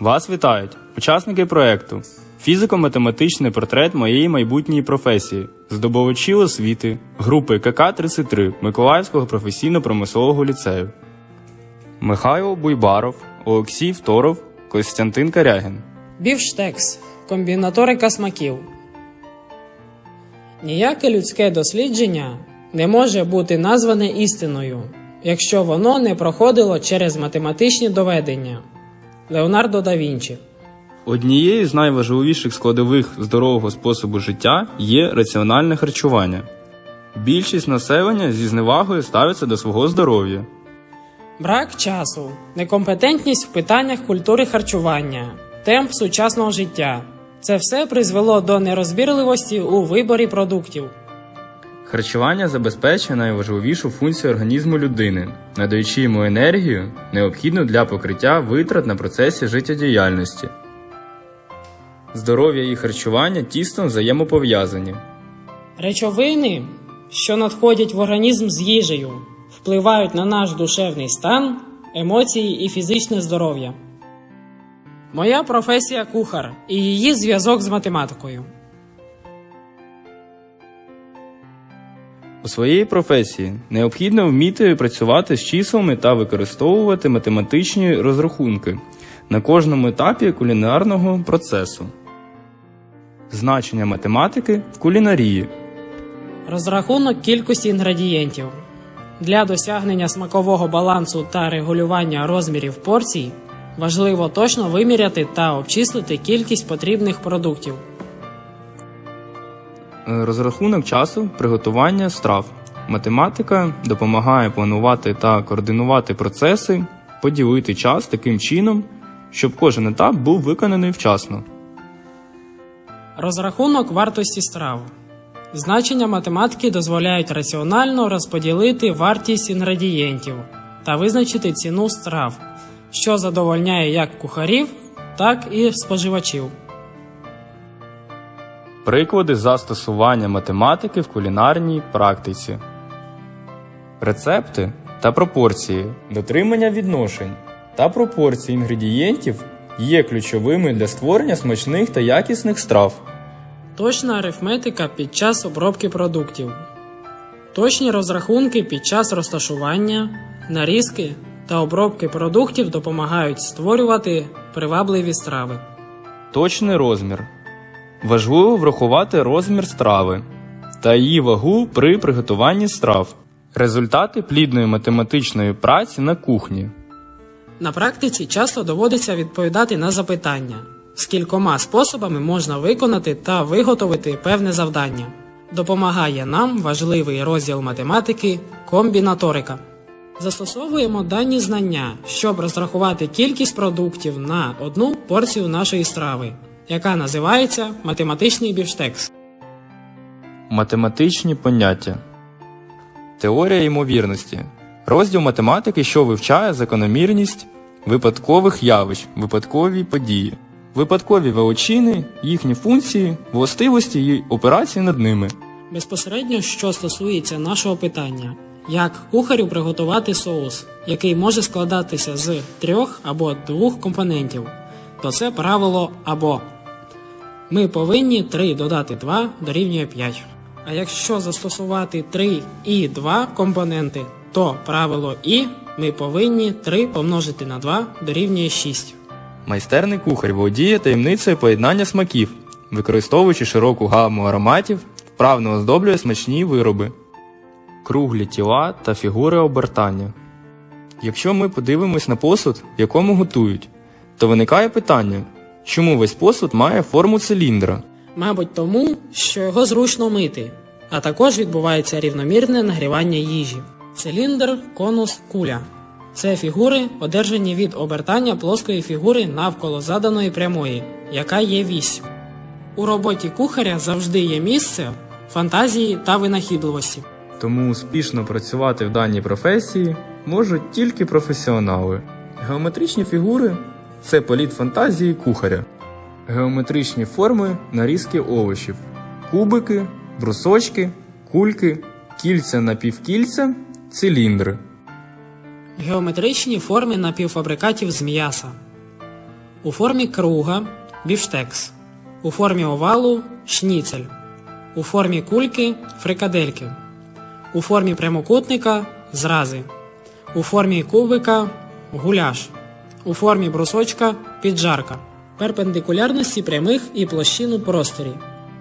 Вас вітають учасники проекту Фізико-математичний портрет моєї майбутньої професії, здобувачі освіти групи КК-33 Миколаївського професійно-промислового ліцею. Михайло Буйбаров, Олексій Второв, Костянтин Карягін. Бівштекс комбінаторика смаків. Ніяке людське дослідження не може бути назване істиною, якщо воно не проходило через математичні доведення. Леонардо да Вінчі. Однією з найважливіших складових здорового способу життя є раціональне харчування. Більшість населення зі зневагою ставиться до свого здоров'я. Брак часу, некомпетентність в питаннях культури харчування, темп сучасного життя. Це все призвело до нерозбірливості у виборі продуктів. Харчування забезпечує найважливішу функцію організму людини, надаючи йому енергію, необхідну для покриття витрат на процесі життєдіяльності. Здоров'я і харчування тісно взаємопов'язані. Речовини, що надходять в організм з їжею, впливають на наш душевний стан, емоції і фізичне здоров'я. Моя професія кухар і її зв'язок з математикою. У своїй професії необхідно вміти працювати з числами та використовувати математичні розрахунки на кожному етапі кулінарного процесу. Значення математики в кулінарії. Розрахунок кількості інгредієнтів. Для досягнення смакового балансу та регулювання розмірів порцій важливо точно виміряти та обчислити кількість потрібних продуктів. Е, Розрахунок часу приготування страв. Математика допомагає планувати та координувати процеси, поділити час таким чином, щоб кожен етап був виконаний вчасно. Розрахунок вартості страв. Значення математики дозволяють раціонально розподілити вартість інгредієнтів та визначити ціну страв, що задовольняє як кухарів, так і споживачів. Приклади застосування математики в кулінарній практиці. Рецепти та пропорції. Дотримання відношень та пропорцій інгредієнтів є ключовими для створення смачних та якісних страв. Точна арифметика під час обробки продуктів. Точні розрахунки під час розташування, нарізки та обробки продуктів допомагають створювати привабливі страви. Точний розмір. Важливо врахувати розмір страви та її вагу при приготуванні страв. Результати плідної математичної праці на кухні. На практиці часто доводиться відповідати на запитання, скількома способами можна виконати та виготовити певне завдання. Допомагає нам важливий розділ математики комбінаторика. Застосовуємо дані знання, щоб розрахувати кількість продуктів на одну порцію нашої страви, яка називається математичний бівштекс. Математичні поняття. Теорія ймовірності. Розділ математики, що вивчає закономірність випадкових явищ, випадкові події, випадкові величини, їхні функції, властивості і операції над ними. Безпосередньо, що стосується нашого питання, як кухарю приготувати соус, який може складатися з трьох або двох компонентів, то це правило або ми повинні 3 додати 2 дорівнює 5. А якщо застосувати 3 і 2 компоненти, то правило і ми повинні 3 помножити на 2 дорівнює 6. Майстерний кухар володіє таємницею поєднання смаків, використовуючи широку гаму ароматів, вправно оздоблює смачні вироби, круглі тіла та фігури обертання. Якщо ми подивимось на посуд, в якому готують, то виникає питання, чому весь посуд має форму циліндра? Мабуть, тому, що його зручно мити, а також відбувається рівномірне нагрівання їжі. Циліндр, конус, куля це фігури, одержані від обертання плоскої фігури навколо заданої прямої, яка є вісь. У роботі кухаря завжди є місце фантазії та винахідливості. Тому успішно працювати в даній професії можуть тільки професіонали. Геометричні фігури це політ фантазії кухаря. Геометричні форми нарізки овочів, кубики, брусочки, кульки, кільця напівкільця, циліндри. Геометричні форми напівфабрикатів з м'яса. У формі круга бівштекс. У формі овалу шніцель. У формі кульки фрикадельки. У формі прямокутника зрази. У формі кубика гуляш. У формі брусочка піджарка. Перпендикулярності прямих і площин у просторі.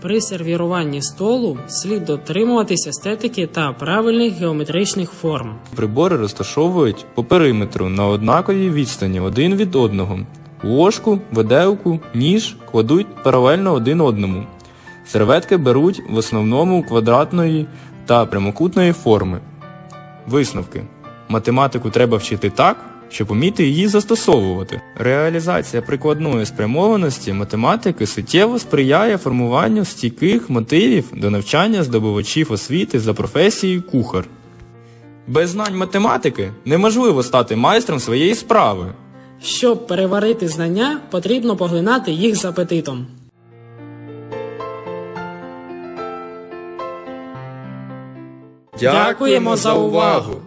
При сервіруванні столу слід дотримуватись естетики та правильних геометричних форм. Прибори розташовують по периметру на однаковій відстані один від одного. Ложку, виделку, ніж кладуть паралельно один одному. Серветки беруть в основному квадратної та прямокутної форми. Висновки. Математику треба вчити так, щоб уміти її застосовувати. Реалізація прикладної спрямованості математики суттєво сприяє формуванню стійких мотивів до навчання здобувачів освіти за професією кухар. Без знань математики неможливо стати майстром своєї справи. Щоб переварити знання, потрібно поглинати їх з апетитом. Дякуємо за увагу!